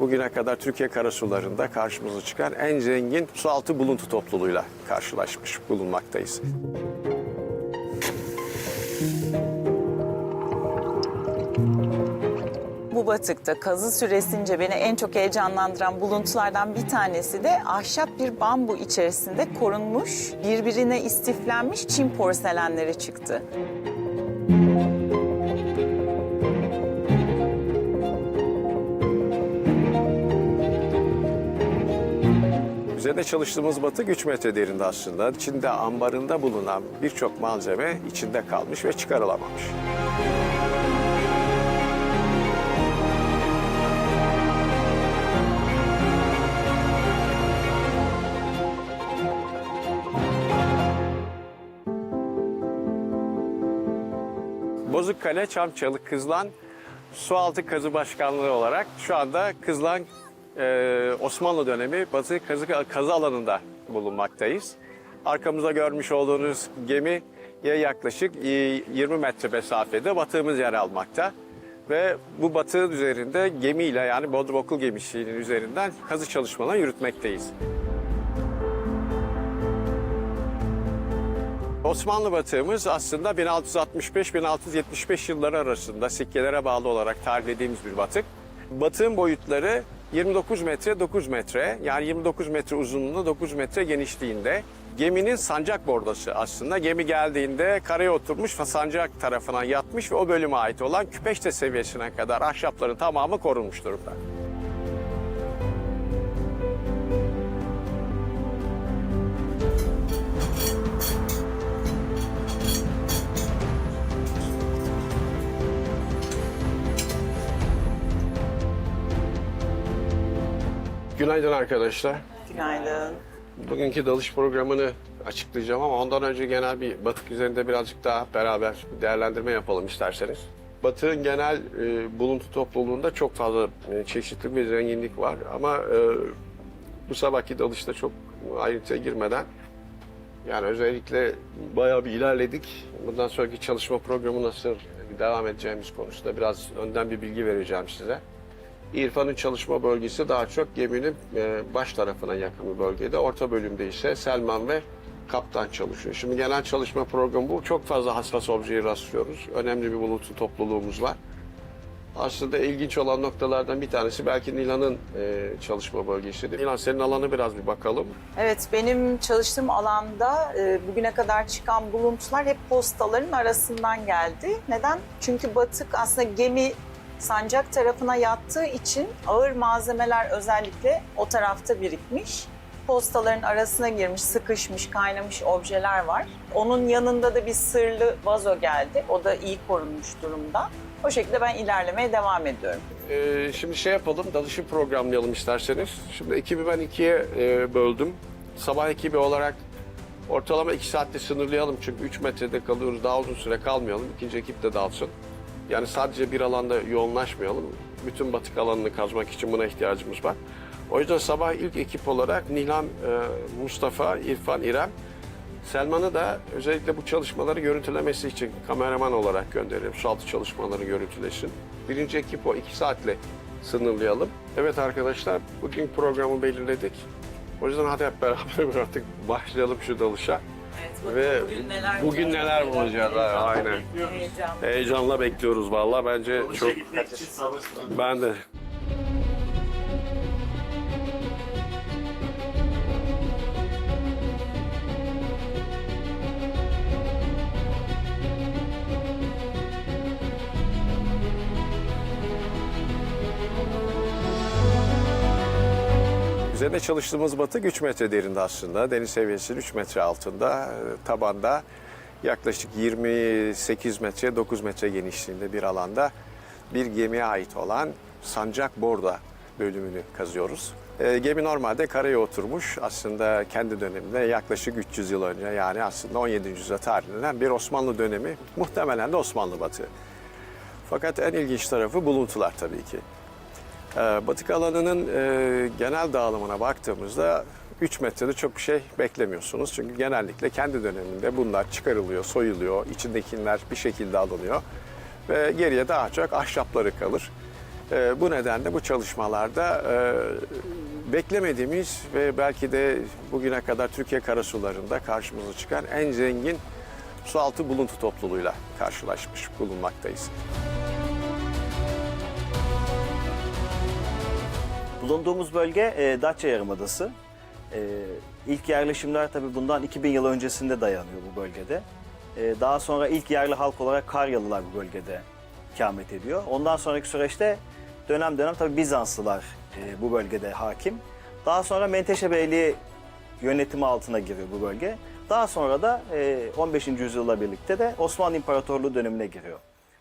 bugüne kadar Türkiye karasularında karşımıza çıkan en zengin sualtı buluntu topluluğuyla karşılaşmış bulunmaktayız. Bu batıkta kazı süresince beni en çok heyecanlandıran buluntulardan bir tanesi de ahşap bir bambu içerisinde korunmuş, birbirine istiflenmiş Çin porselenleri çıktı. Üzerinde çalıştığımız batık 3 metre derinde aslında. İçinde ambarında bulunan birçok malzeme içinde kalmış ve çıkarılamamış. Bozukkale, Çamçalı, Kızlan Sualtı Kazı Başkanlığı olarak şu anda Kızlan e, Osmanlı dönemi Batı kazı, kazı alanında bulunmaktayız. Arkamızda görmüş olduğunuz gemi yaklaşık e, 20 metre mesafede batığımız yer almakta. Ve bu batığın üzerinde gemiyle yani Bodrum Okul gemisinin üzerinden kazı çalışmalarını yürütmekteyiz. Osmanlı batığımız aslında 1665-1675 yılları arasında sikkelere bağlı olarak tariflediğimiz bir batık. Batığın boyutları 29 metre 9 metre yani 29 metre uzunluğunda 9 metre genişliğinde. Geminin sancak bordası aslında. Gemi geldiğinde karaya oturmuş ve sancak tarafına yatmış ve o bölüme ait olan küpeşte seviyesine kadar ahşapların tamamı korunmuş durumda. Günaydın arkadaşlar. Günaydın. Bugünkü dalış programını açıklayacağım ama ondan önce genel bir batık üzerinde birazcık daha beraber değerlendirme yapalım isterseniz. Batığın genel e, buluntu topluluğunda çok fazla e, çeşitli bir zenginlik var ama e, bu sabahki dalışta çok ayrıntıya girmeden yani özellikle bayağı bir ilerledik. Bundan sonraki çalışma programı nasıl devam edeceğimiz konusunda biraz önden bir bilgi vereceğim size. İrfan'ın çalışma bölgesi daha çok geminin e, baş tarafına yakın bir bölgede. Orta bölümde ise Selman ve kaptan çalışıyor. Şimdi genel çalışma programı bu. Çok fazla hassas objeye rastlıyoruz. Önemli bir bulutlu topluluğumuz var. Aslında ilginç olan noktalardan bir tanesi belki Nilan'ın e, çalışma bölgesidir. Nilan senin alanı biraz bir bakalım. Evet, benim çalıştığım alanda e, bugüne kadar çıkan buluntular hep postaların arasından geldi. Neden? Çünkü batık aslında gemi sancak tarafına yattığı için ağır malzemeler özellikle o tarafta birikmiş. Postaların arasına girmiş, sıkışmış, kaynamış objeler var. Onun yanında da bir sırlı vazo geldi. O da iyi korunmuş durumda. O şekilde ben ilerlemeye devam ediyorum. Ee, şimdi şey yapalım, dalışı programlayalım isterseniz. Şimdi ekibi ben ikiye e, böldüm. Sabah ekibi olarak ortalama iki saatte sınırlayalım çünkü 3 metrede kalıyoruz, daha uzun süre kalmayalım. İkinci ekip de dalsın. Yani sadece bir alanda yoğunlaşmayalım. Bütün batık alanını kazmak için buna ihtiyacımız var. O yüzden sabah ilk ekip olarak Nilan, e, Mustafa, İrfan, İrem, Selman'ı da özellikle bu çalışmaları görüntülemesi için kameraman olarak gönderiyorum. Sualtı çalışmaları görüntülesin. Birinci ekip o iki saatle sınırlayalım. Evet arkadaşlar bugün programı belirledik. O yüzden hadi hep beraber artık başlayalım şu dalışa. Ve bugün neler bulacağız? ha, Aynen. Heyecanla bekliyoruz vallahi bence çok. Ben de. Üzerinde çalıştığımız batık 3 metre derinde aslında. Deniz seviyesinin 3 metre altında. e, Tabanda yaklaşık 28 metre 9 metre genişliğinde bir alanda bir gemiye ait olan sancak borda bölümünü kazıyoruz. E, gemi normalde karaya oturmuş aslında kendi döneminde yaklaşık 300 yıl önce yani aslında 17. yüzyılda tarihlenen bir Osmanlı dönemi muhtemelen de Osmanlı batığı. Fakat en ilginç tarafı buluntular tabii ki. Ee, Batık alanının e, genel dağılımına baktığımızda 3 metrede çok bir şey beklemiyorsunuz. Çünkü genellikle kendi döneminde bunlar çıkarılıyor, soyuluyor, içindekiler bir şekilde alınıyor. Ve geriye daha çok ahşapları kalır. E, bu nedenle bu çalışmalarda e, beklemediğimiz ve belki de bugüne kadar Türkiye karasularında karşımıza çıkan en zengin sualtı buluntu topluluğuyla karşılaşmış bulunmaktayız. Bulunduğumuz bölge e, Datça Yarımadası. E, ilk yerleşimler tabii bundan 2000 yıl öncesinde dayanıyor bu bölgede. E, daha sonra ilk yerli halk olarak Karyalılar bu bölgede ikamet ediyor. Ondan sonraki süreçte dönem dönem tabii Bizanslılar e, bu bölgede hakim. Daha sonra Menteşe Beyliği yönetimi altına giriyor bu bölge. Daha sonra da e, 15. yüzyılla birlikte de Osmanlı İmparatorluğu dönemine giriyor.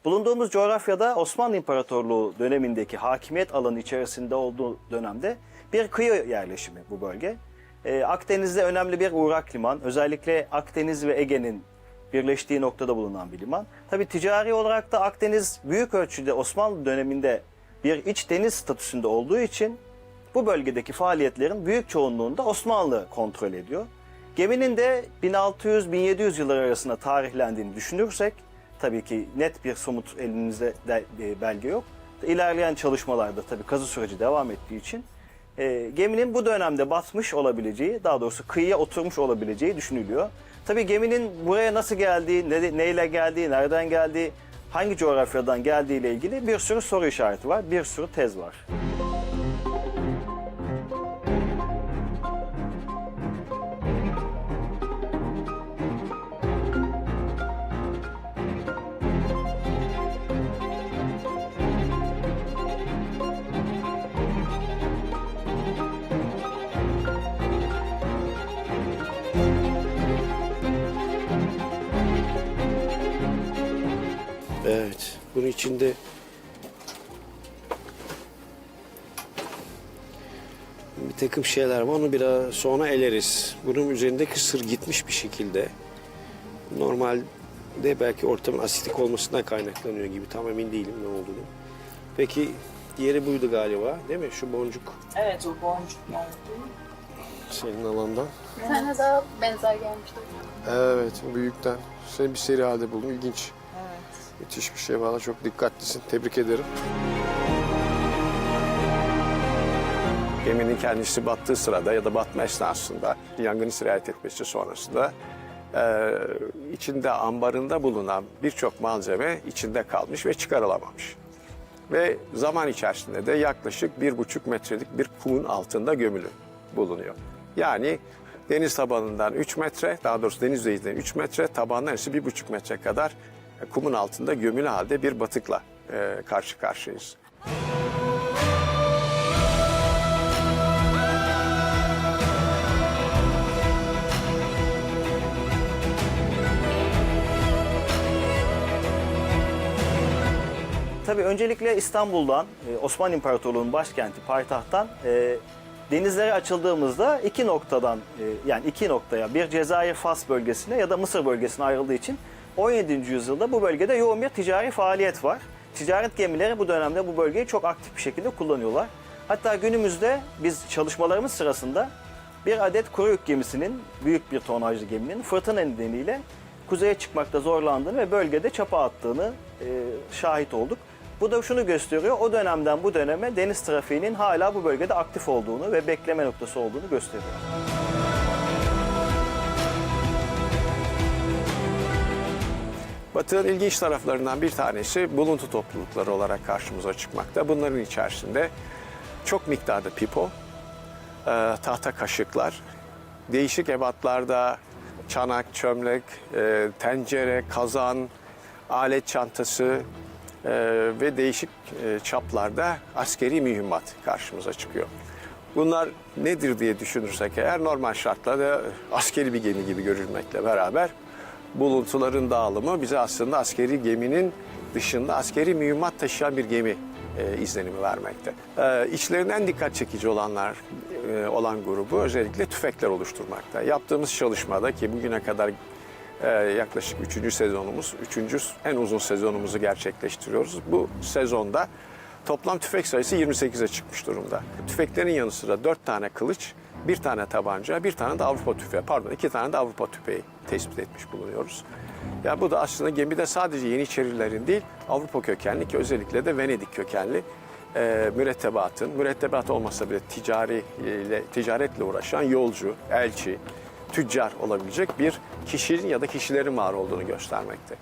Bulunduğumuz coğrafyada Osmanlı İmparatorluğu dönemindeki hakimiyet alanı içerisinde olduğu dönemde bir kıyı yerleşimi bu bölge. Ee, Akdeniz'de önemli bir uğrak liman. Özellikle Akdeniz ve Ege'nin birleştiği noktada bulunan bir liman. Tabi ticari olarak da Akdeniz büyük ölçüde Osmanlı döneminde bir iç deniz statüsünde olduğu için bu bölgedeki faaliyetlerin büyük çoğunluğunu da Osmanlı kontrol ediyor. Geminin de 1600-1700 yılları arasında tarihlendiğini düşünürsek, tabii ki net bir somut elimizde de, e, belge yok. İlerleyen çalışmalarda tabii kazı süreci devam ettiği için e, geminin bu dönemde batmış olabileceği, daha doğrusu kıyıya oturmuş olabileceği düşünülüyor. Tabii geminin buraya nasıl geldiği, ne, neyle geldiği, nereden geldiği, hangi coğrafyadan geldiği ile ilgili bir sürü soru işareti var, bir sürü tez var. Evet, bunun içinde bir takım şeyler var. Onu biraz sonra eleriz. Bunun üzerinde kısır gitmiş bir şekilde. Normalde belki ortamın asitik olmasından kaynaklanıyor gibi. Tam emin değilim ne olduğunu. Peki diğeri buydu galiba değil mi? Şu boncuk Evet o boncuk senin alandan. Bir tane daha benzer gelmişti. Evet, büyükten. Seni bir seri halde buldum. İlginç. Müthiş bir şey valla çok dikkatlisin. Tebrik ederim. Geminin kendisi battığı sırada ya da batma esnasında yangının sirayet etmesi sonrasında e, içinde ambarında bulunan birçok malzeme içinde kalmış ve çıkarılamamış. Ve zaman içerisinde de yaklaşık bir buçuk metrelik bir kumun altında gömülü bulunuyor. Yani deniz tabanından 3 metre, daha doğrusu deniz yüzeyinden 3 metre, tabandan ise bir buçuk metre kadar kumun altında gömülü halde bir batıkla e, karşı karşıyayız. Tabii öncelikle İstanbul'dan, e, Osmanlı İmparatorluğu'nun başkenti, payitahttan e, denizlere açıldığımızda iki noktadan, e, yani iki noktaya, bir Cezayir Fas bölgesine ya da Mısır bölgesine ayrıldığı için 17. yüzyılda bu bölgede yoğun bir ticari faaliyet var. Ticaret gemileri bu dönemde bu bölgeyi çok aktif bir şekilde kullanıyorlar. Hatta günümüzde biz çalışmalarımız sırasında bir adet kuru yük gemisinin, büyük bir tonajlı geminin fırtına nedeniyle kuzeye çıkmakta zorlandığını ve bölgede çapa attığını e, şahit olduk. Bu da şunu gösteriyor, o dönemden bu döneme deniz trafiğinin hala bu bölgede aktif olduğunu ve bekleme noktası olduğunu gösteriyor. Batı'nın ilginç taraflarından bir tanesi buluntu toplulukları olarak karşımıza çıkmakta. Bunların içerisinde çok miktarda pipo, e, tahta kaşıklar, değişik ebatlarda çanak, çömlek, e, tencere, kazan, alet çantası e, ve değişik çaplarda askeri mühimmat karşımıza çıkıyor. Bunlar nedir diye düşünürsek eğer normal şartlarda askeri bir gemi gibi görülmekle beraber buluntuların dağılımı bize aslında askeri geminin dışında askeri mühimmat taşıyan bir gemi e, izlenimi vermekte. E, içlerinden dikkat çekici olanlar e, olan grubu özellikle tüfekler oluşturmakta. Yaptığımız çalışmada ki bugüne kadar e, yaklaşık 3. sezonumuz, 3. en uzun sezonumuzu gerçekleştiriyoruz. Bu sezonda toplam tüfek sayısı 28'e çıkmış durumda. Tüfeklerin yanı sıra 4 tane kılıç, bir tane tabanca, bir tane de Avrupa tüfeği, pardon iki tane de Avrupa tüfeği tespit etmiş bulunuyoruz. Ya bu da aslında gemide sadece Yeniçerilerin değil, Avrupa kökenli ki özellikle de Venedik kökenli e, mürettebatın, mürettebat olmasa bile ticari ile, ticaretle uğraşan yolcu, elçi, tüccar olabilecek bir kişinin ya da kişilerin var olduğunu göstermekte.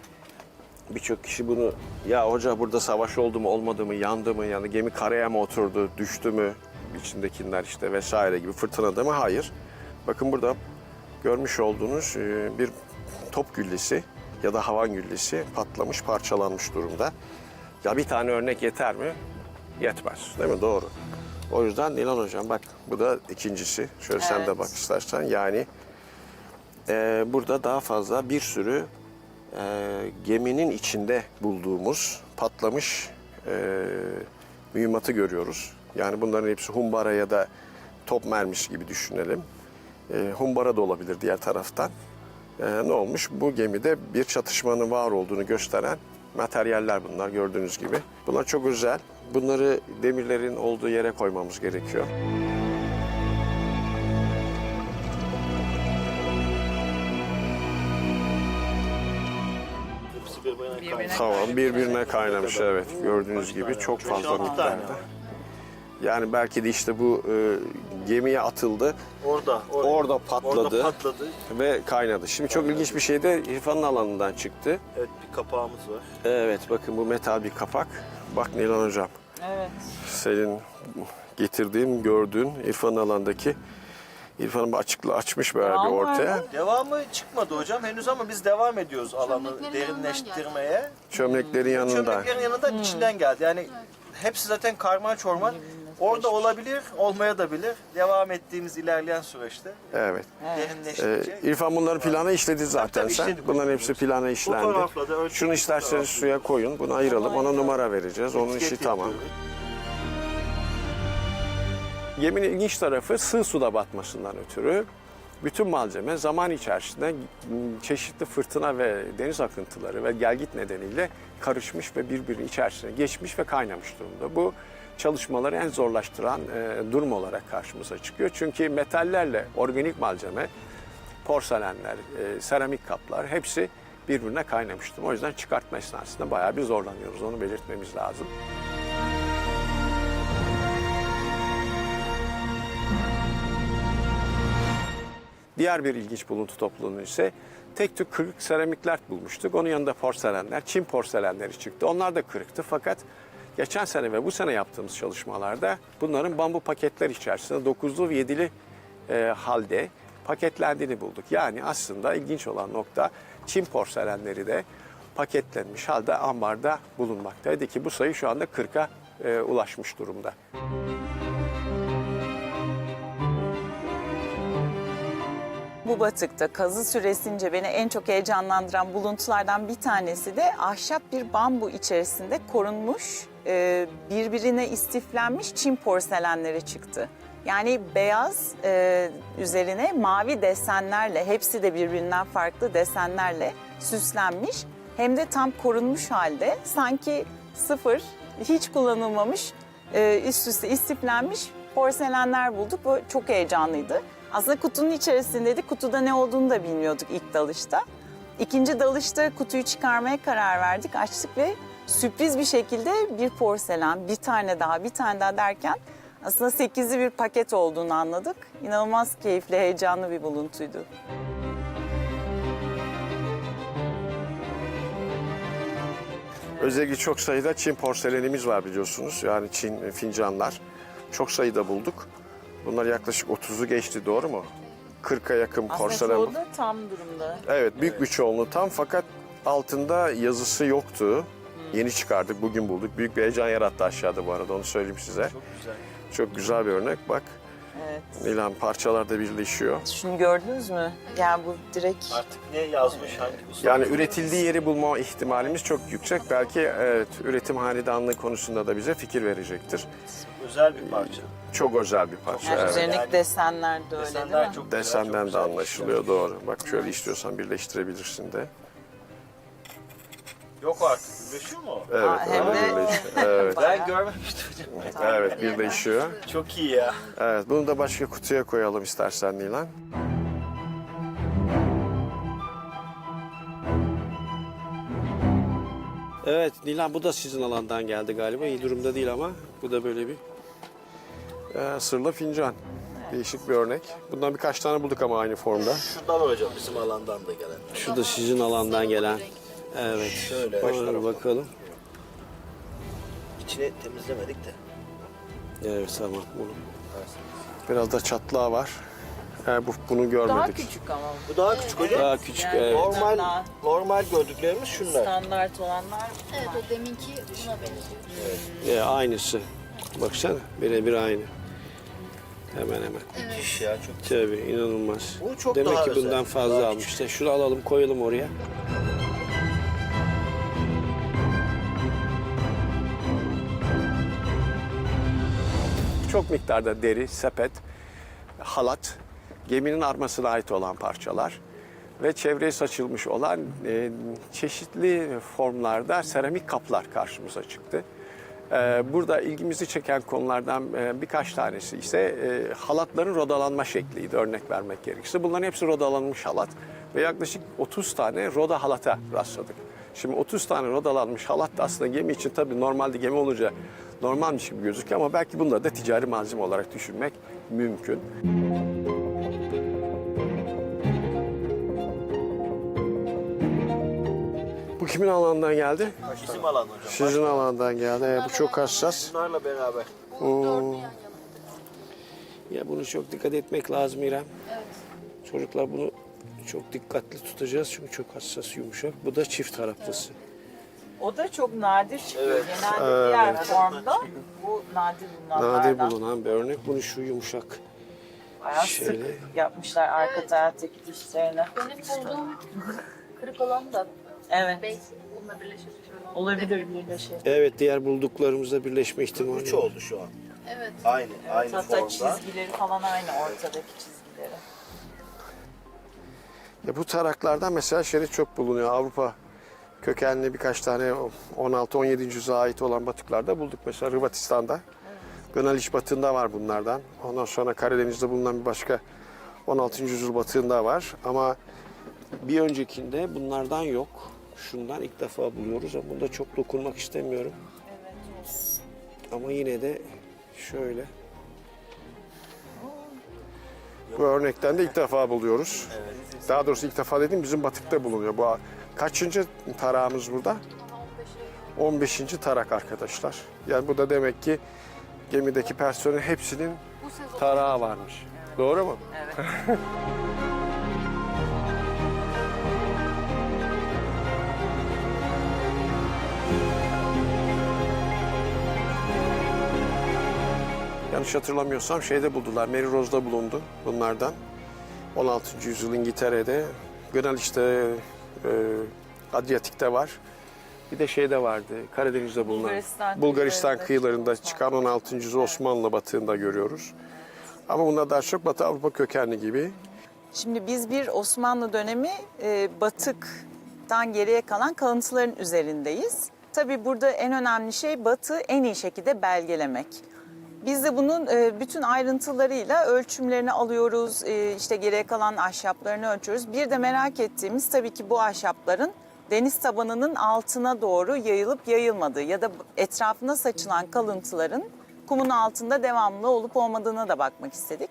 Birçok kişi bunu ya hoca burada savaş oldu mu olmadı mı yandı mı yani gemi karaya mı oturdu düştü mü içindekiler işte vesaire gibi fırtınadı mı hayır. Bakın burada görmüş olduğunuz e, bir top güllesi ya da havan güllesi patlamış parçalanmış durumda. Ya bir tane örnek yeter mi? Yetmez değil mi? Doğru. O yüzden Nilan Hocam bak bu da ikincisi. Şöyle sen de Evet. bak istersen yani e, burada daha fazla bir sürü e, geminin içinde bulduğumuz patlamış e, mühimmatı görüyoruz. Yani bunların hepsi humbara ya da top mermisi gibi düşünelim. E, humbara da olabilir diğer taraftan. E, ne olmuş? Bu gemide bir çatışmanın var olduğunu gösteren materyaller bunlar gördüğünüz gibi. Bunlar çok özel. Bunları demirlerin olduğu yere koymamız gerekiyor. Birbirine. Tamam birbirine kaynamış evet gördüğünüz gibi çok fazla miktarda. Yani belki de işte bu e, gemiye atıldı Orada, orada, Orada patladı. Orada patladı. ve kaynadı. Şimdi çok ilginç bir şey de İrfan'ın alanından çıktı. Evet bir kapağımız var. Evet bakın bu metal bir kapak. Bak Nilan Hocam Evet. senin getirdiğin gördüğün İrfan'ın alandaki İrfan'ın açıklığı açmış böyle bir var ortaya. mı? Devamı çıkmadı hocam henüz ama biz devam ediyoruz alanı derinleştirmeye. Çömleklerin yanında. Çömleklerin yanından içinden geldi. Yani hepsi zaten karman çorman. Orada olabilir, olmaya da bilir. Devam ettiğimiz ilerleyen süreçte Evet. Ee. İrfan bunların planı işledi zaten tabii sen. işledik. Bunların hepsi plana işlendi. Da Şunu isterseniz suya koyun. Bunu ayıralım. Ona numara vereceğiz. Onun işi tamam. Geminin ilginç tarafı sığ suda batmasından ötürü bütün malzeme zaman içerisinde çeşitli fırtına ve deniz akıntıları ve gelgit nedeniyle karışmış ve birbirinin içerisine geçmiş ve kaynamış durumda. Bu çalışmaları en zorlaştıran e, durum olarak karşımıza çıkıyor. Çünkü metallerle organik malzeme, porselenler, e, seramik kaplar hepsi birbirine kaynamış durumda. O yüzden çıkartma esnasında bayağı bir zorlanıyoruz. Onu belirtmemiz lazım. Diğer bir ilginç buluntu topluluğunu ise tek tük kırık seramikler bulmuştuk. Onun yanında porselenler, Çin porselenleri çıktı. Onlar da kırıktı fakat geçen sene ve bu sene yaptığımız çalışmalarda bunların bambu paketler içerisinde 9'lu ve 7'li e, halde paketlendiğini bulduk. Yani aslında ilginç olan nokta Çin porselenleri de paketlenmiş halde ambarda bulunmaktaydı ki bu sayı şu anda 40'a e, ulaşmış durumda. Bu batıkta kazı süresince beni en çok heyecanlandıran buluntulardan bir tanesi de ahşap bir bambu içerisinde korunmuş, e, birbirine istiflenmiş Çin porselenleri çıktı. Yani beyaz e, üzerine mavi desenlerle, hepsi de birbirinden farklı desenlerle süslenmiş. Hem de tam korunmuş halde sanki sıfır, hiç kullanılmamış, e, üst üste istiflenmiş porselenler bulduk. Bu çok heyecanlıydı. Aslında kutunun içerisindeydi. Kutuda ne olduğunu da bilmiyorduk ilk dalışta. İkinci dalışta kutuyu çıkarmaya karar verdik. Açtık ve sürpriz bir şekilde bir porselen, bir tane daha, bir tane daha derken aslında sekizli bir paket olduğunu anladık. İnanılmaz keyifli, heyecanlı bir buluntuydu. Özellikle çok sayıda Çin porselenimiz var biliyorsunuz. Yani Çin fincanlar. Çok sayıda bulduk. Bunlar yaklaşık 30'u geçti doğru mu? 40'a yakın porselen. bu- da tam durumda. Evet büyük bir çoğunluğu tam fakat altında yazısı yoktu. Yeni çıkardık bugün bulduk. Büyük bir heyecan yarattı aşağıda bu arada onu söyleyeyim size. Çok güzel. Çok güzel bir örnek. Bak Evet. Nilan parçalar da birleşiyor. Şunu gördünüz mü? Yani bu direkt Artık ne yazmış hangi usta? Yani üretildiği yeri bulma ihtimalimiz çok yüksek. Belki evet, üretim hanedanlığı konusunda da bize fikir verecektir. özel bir parça. Çok özel bir parça. yani evet. üzerindeki Yani desenler de öyle Desenler değil mi? çok güzel, Desenden çok de güzel anlaşılıyor doğru. Bak şöyle istiyorsan birleştirebilirsin de. Yok artık. Birleşiyor mu? o? Evet, Aa, hem öyle de- birleşiyor. Evet, Ben görmemiştim hocam. evet birleşiyor. Çok iyi ya. Evet, bunu da başka kutuya koyalım istersen Nilan. Evet Nilan bu da sizin alandan geldi galiba. İyi durumda değil ama bu da böyle bir e, sırla fincan. Değişik bir örnek. Bundan birkaç tane bulduk ama aynı formda. Şundan var hocam bizim alandan da gelen. Şu da sizin alandan gelen. Evet. Şöyle. Doğru, bakalım. İçini temizlemedik de. Evet tamam bunu. Biraz da çatlağı var. Yani bu, bunu görmedik. Daha küçük ama Bu daha küçük hocam. Daha küçük Yani- evet. Normal Daha- normal gördüklerimiz şunlar. standart olanlar Evet o deminki buna benziyor. E, aynısı. Baksana birebir aynı. Hemen hemen. Müthiş ya çok. Tabii inanılmaz. Bu çok Demek daha ki özel, bundan fazla daha almış. İşte şunu alalım koyalım oraya. Çok miktarda deri, sepet, halat, geminin armasına ait olan parçalar ve çevreye saçılmış olan e, çeşitli formlarda seramik kaplar karşımıza çıktı. E, burada ilgimizi çeken konulardan e, birkaç tanesi ise e, halatların rodalanma şekliydi örnek vermek gerekirse. Bunların hepsi rodalanmış halat ve yaklaşık 30 tane roda halata rastladık. Şimdi 30 tane rodalanmış halat da aslında gemi için tabii normalde gemi olunca normalmiş gibi gözüküyor ama belki bunları da ticari malzeme olarak düşünmek mümkün. Bu kimin alanından geldi? Bizim alan hocam. Sizin alandan geldi. Evet, bu çok hassas. Bunlarla beraber. Oo. Ya bunu çok dikkat etmek lazım İrem. Çocuklar bunu çok dikkatli tutacağız çünkü çok hassas, yumuşak. Bu da çift taraflısı. O da çok nadir çıkıyor. Genelde diğer formda bu nadir bulunanlardan. Nadir bulunan bir örnek. Bunu şu yumuşak. Bayağı Şöyle. sık yapmışlar arka taraftaki dişlerini. Benim bulduğum kırık olan da Evet. base bununla oldu. Olabilir bir şey. Evet diğer bulduklarımızla birleşme ihtimali. Üç var. oldu şu an. Evet. Aynı Evet, aynı hatta formda. çizgileri falan aynı ortadaki çizgileri. Ya bu taraklardan mesela şerit çok bulunuyor. Avrupa kökenli birkaç tane 16-17. yüzyıla ait olan batıklarda bulduk. Mesela Hırvatistan'da. Gönaliç batığında var bunlardan. Ondan sonra Karadeniz'de bulunan bir başka 16. yüzyıl batığında var. Ama bir öncekinde bunlardan yok. Şundan ilk defa buluyoruz ama bunda çok dokunmak istemiyorum. Ama yine de şöyle. Bu örnekten de ilk defa buluyoruz. Daha doğrusu ilk defa dediğim bizim batıkta bulunuyor. Bu kaçıncı tarağımız burada? 15. tarak arkadaşlar. Yani bu da demek ki gemideki personelin hepsinin tarağı varmış. Doğru mu? Evet. Yanlış hatırlamıyorsam şeyde buldular. Mary Rose'da bulundu bunlardan. 16. yüzyıl İngiltere'de. Gönaliç'te, e, Adriyatik'te var. Bir de şeyde vardı. Karadeniz'de bulunan. Bulgaristan Bulgaristan kıyılarında çıkan 16. yüzyıl Osmanlı batığında görüyoruz. Ama bunlar daha çok Batı Avrupa kökenli gibi. Şimdi biz bir Osmanlı dönemi e, batıktan geriye kalan kalıntıların üzerindeyiz. Tabii burada en önemli şey batı en iyi şekilde belgelemek. Biz de bunun e, bütün ayrıntılarıyla ölçümlerini alıyoruz, e, işte geriye kalan ahşaplarını ölçüyoruz. Bir de merak ettiğimiz tabii ki bu ahşapların deniz tabanının altına doğru yayılıp yayılmadığı ya da etrafına saçılan kalıntıların kumun altında devamlı olup olmadığına da bakmak istedik.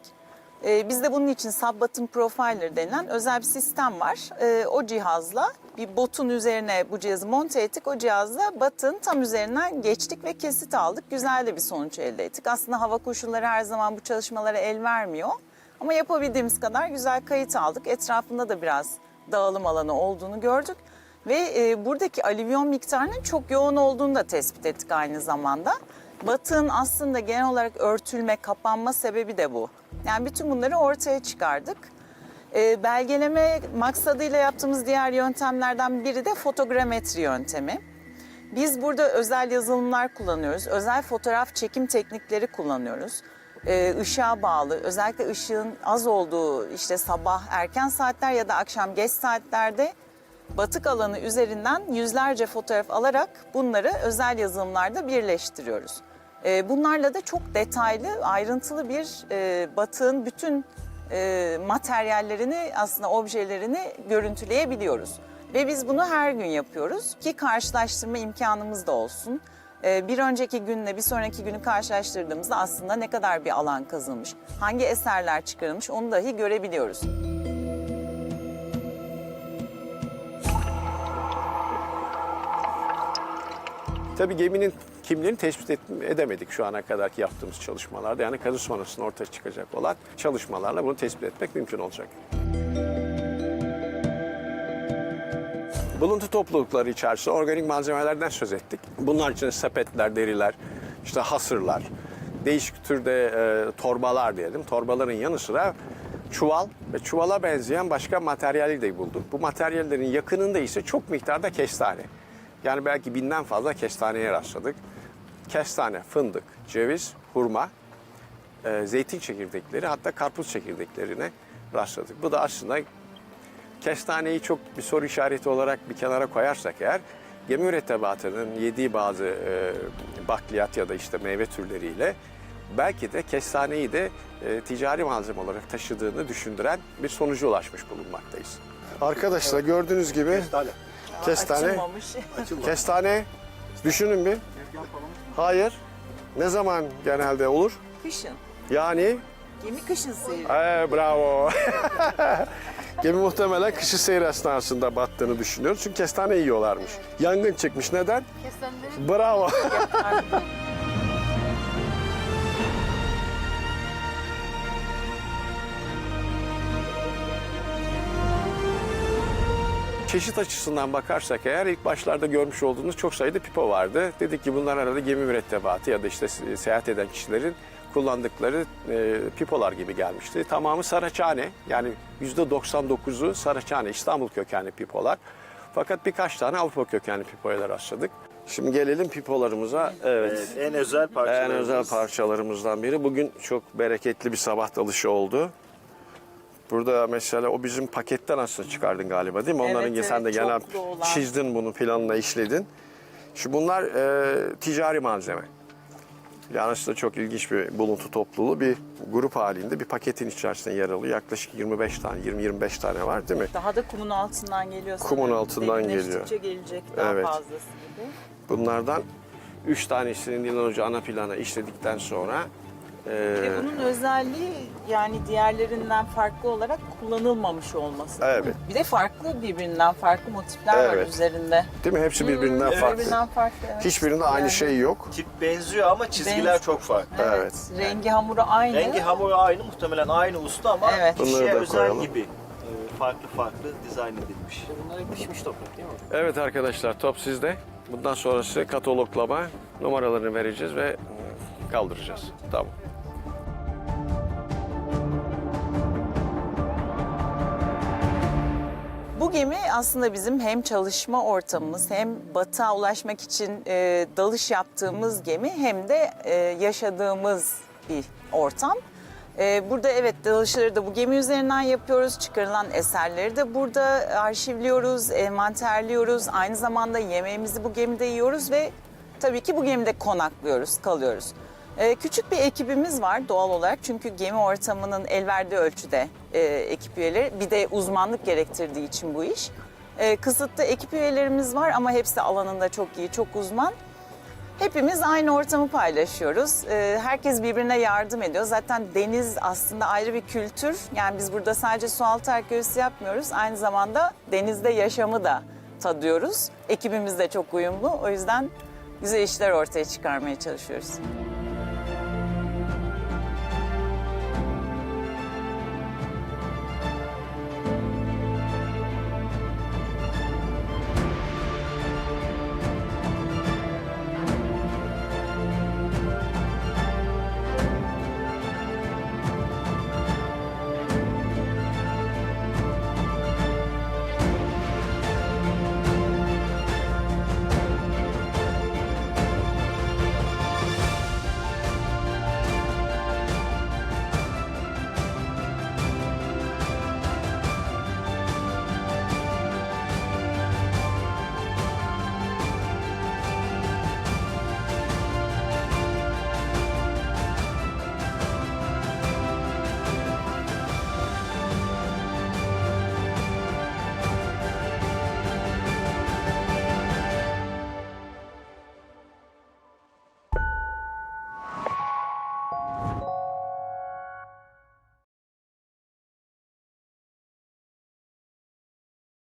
Ee, bizde bunun için Subbottom Profiler denilen özel bir sistem var. Ee, o cihazla bir botun üzerine bu cihazı monte ettik. O cihazla batın tam üzerinden geçtik ve kesit aldık. Güzel de bir sonuç elde ettik. Aslında hava koşulları her zaman bu çalışmalara el vermiyor. Ama yapabildiğimiz kadar güzel kayıt aldık. Etrafında da biraz dağılım alanı olduğunu gördük. Ve e, buradaki alüvyon miktarının çok yoğun olduğunu da tespit ettik aynı zamanda. Batığın aslında genel olarak örtülme, kapanma sebebi de bu. Yani bütün bunları ortaya çıkardık. E, belgeleme maksadıyla yaptığımız diğer yöntemlerden biri de fotogrametri yöntemi. Biz burada özel yazılımlar kullanıyoruz. Özel fotoğraf çekim teknikleri kullanıyoruz. Ee, ışığa bağlı, özellikle ışığın az olduğu işte sabah erken saatler ya da akşam geç saatlerde batık alanı üzerinden yüzlerce fotoğraf alarak bunları özel yazılımlarda birleştiriyoruz. Ee, bunlarla da çok detaylı, ayrıntılı bir e, batığın bütün e, materyallerini aslında objelerini görüntüleyebiliyoruz. Ve biz bunu her gün yapıyoruz ki karşılaştırma imkanımız da olsun. Ee, Bir önceki günle bir sonraki günü karşılaştırdığımızda aslında ne kadar bir alan kazılmış, hangi eserler çıkarılmış onu dahi görebiliyoruz. Tabii geminin kimliğini tespit edemedik şu ana kadarki yaptığımız çalışmalarda. Yani kazı sonrasında ortaya çıkacak olan çalışmalarla bunu tespit etmek mümkün olacak. Buluntu toplulukları içerisinde organik malzemelerden söz ettik. Bunlar için sepetler, deriler, işte hasırlar, değişik türde e, torbalar diyelim. Torbaların yanı sıra çuval ve çuvala benzeyen başka materyali de bulduk. Bu materyallerin yakınında ise çok miktarda kestane. Yani belki binden fazla kestaneye rastladık. Kestane, fındık, ceviz, hurma, e, zeytin çekirdekleri hatta karpuz çekirdeklerine rastladık. Bu da aslında kestaneyi çok bir soru işareti olarak bir kenara koyarsak eğer gemi mürettebatının yediği bazı e, bakliyat ya da işte meyve türleriyle belki de kestaneyi de e, ticari malzeme olarak taşıdığını düşündüren bir sonuca ulaşmış bulunmaktayız. Arkadaşlar gördüğünüz gibi kestane, Açılmamış. kestane düşünün bir. Hayır. Ne zaman genelde olur? Kışın. Yani Gemi kışın seyir. ee, bravo. Gemi muhtemelen kışı seyir esnasında battığını düşünüyoruz. Çünkü kestane yiyorlarmış. Yangın çıkmış. Neden? Kesenleri Bravo. Çeşit açısından bakarsak eğer ilk başlarda görmüş olduğunuz çok sayıda pipo vardı. Dedik ki bunlar arada gemi mürettebatı ya da işte se- seyahat eden kişilerin kullandıkları e, pipolar gibi gelmişti. Tamamı Saraçhane yani %99'u Saraçhane İstanbul kökenli pipolar. Fakat birkaç tane Avrupa kökenli pipoya rastladık. Şimdi gelelim pipolarımıza. Evet. Evet, en özel parçalarımız. En özel parçalarımızdan biri. Bugün çok bereketli bir sabah dalışı oldu. Burada mesela o bizim paketten aslında çıkardın galiba değil mi? Evet, Onların evet, sen de genel çizdin bunu planla işledin. Şu bunlar e, ticari malzeme. Yani aslında çok ilginç bir buluntu topluluğu bir grup halinde bir paketin içerisinde yer alıyor. Yaklaşık 25 tane, 20-25 tane var değil mi? Daha da kumun altından geliyor. Kumun altından Derinleştikçe gelecek daha Evet. fazlası gibi. Bunlardan 3 tanesini Dilan Hoca ana plana işledikten sonra e, Ve bunun özelliği yani diğerlerinden farklı olarak kullanılmamış olması. Evet. Bir de farklı birbirinden farklı motifler var Evet. üzerinde. değil mi? Hepsi birbirinden Hmm, farklı. Birbirinden farklı evet. Hiçbirinde aynı Yani- şey yok. Tip benziyor ama çizgiler Benz- çok farklı. Evet. Rengi hamuru aynı. Rengi hamuru aynı, muhtemelen aynı usta ama Evet. kişiye Bunları da özel koyalım. gibi e, farklı farklı dizayn edilmiş. Evet arkadaşlar top sizde. Bundan sonrası kataloglama numaralarını vereceğiz ve kaldıracağız. Tamam. Bu gemi aslında bizim hem çalışma ortamımız hem batığa ulaşmak için e, dalış yaptığımız gemi hem de e, yaşadığımız bir ortam. E, burada evet dalışları da bu gemi üzerinden yapıyoruz. Çıkarılan eserleri de burada arşivliyoruz, envanterliyoruz. Aynı zamanda yemeğimizi bu gemide yiyoruz ve tabii ki bu gemide konaklıyoruz, kalıyoruz. Ee, küçük bir ekibimiz var doğal olarak çünkü gemi ortamının el verdiği ölçüde e, ekip üyeleri bir de uzmanlık gerektirdiği için bu iş. Ee, kısıtlı ekip üyelerimiz var ama hepsi alanında çok iyi, çok uzman. Hepimiz aynı ortamı paylaşıyoruz. Ee, herkes birbirine yardım ediyor. Zaten deniz aslında ayrı bir kültür. Yani biz burada sadece sualtı arkeolojisi yapmıyoruz. Aynı zamanda denizde yaşamı da tadıyoruz. Ekibimiz de çok uyumlu. O yüzden güzel işler ortaya çıkarmaya çalışıyoruz.